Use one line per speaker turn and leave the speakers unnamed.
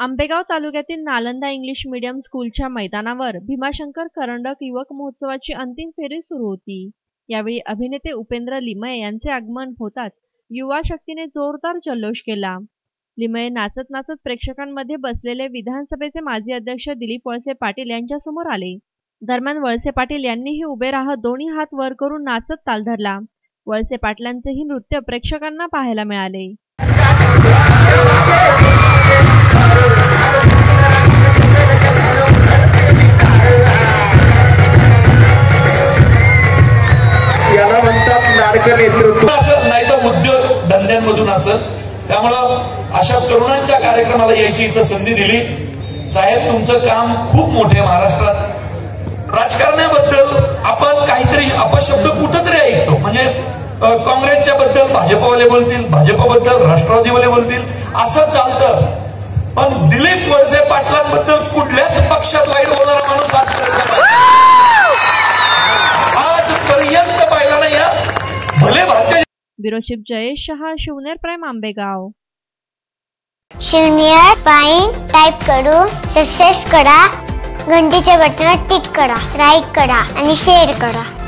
आंबेगाव तालुक्यातील Nalanda English medium स्कूलच्या मैदानावर भीमाशंकर करंडक युवक महोत्सवाची अंतिम फेरी सुरू होती. यावेळी अभिनेते उपेंद्र लिमये यांचे आगमन होताच युवा शक्तीने जोरदार जल्लोष केला. लिमये नाचत नाचत प्रेक्षकांमध्ये बसलेले विधानसभेचे माजी अध्यक्ष दिलीप वळसे पाटील यांच्यासमोर आले. दरम्यान वळसे पाटील यांनीही उभे राहत दोन्ही हात वर करून नाचत ताल धरला. वळसे पाटलांचेही नृत्य प्रेक्षकांना पाहायला मिळाले.
म्हणतात नेतृत्व.
असं नाही तर उद्योग धंद्यांमधून असं. त्यामुळं अशा तरुणांच्या कार्यक्रमाला यायची इथं संधी दिली. साहेब तुमचं काम खूप मोठे महाराष्ट्रात. राजकारणाबद्दल आपण काहीतरी अपशब्द कुठंतरी ऐकतो. म्हणजे काँग्रेसच्या बद्दल भाजपवाले बोलतील भाजपबद्दल राष्ट्रवादीवाले बोलतील असं चालतं. पण दिलीप वळसे पाटलांबद्दल कुठल्याच पक्षात वाईट होणार
bureau chief Jayesh Shah Shivner prime Ambegaon
Shivner prime type करू सक्सेस करा घंटीच्या बटनावर टिक करा लाईक करा आणि शेअर करा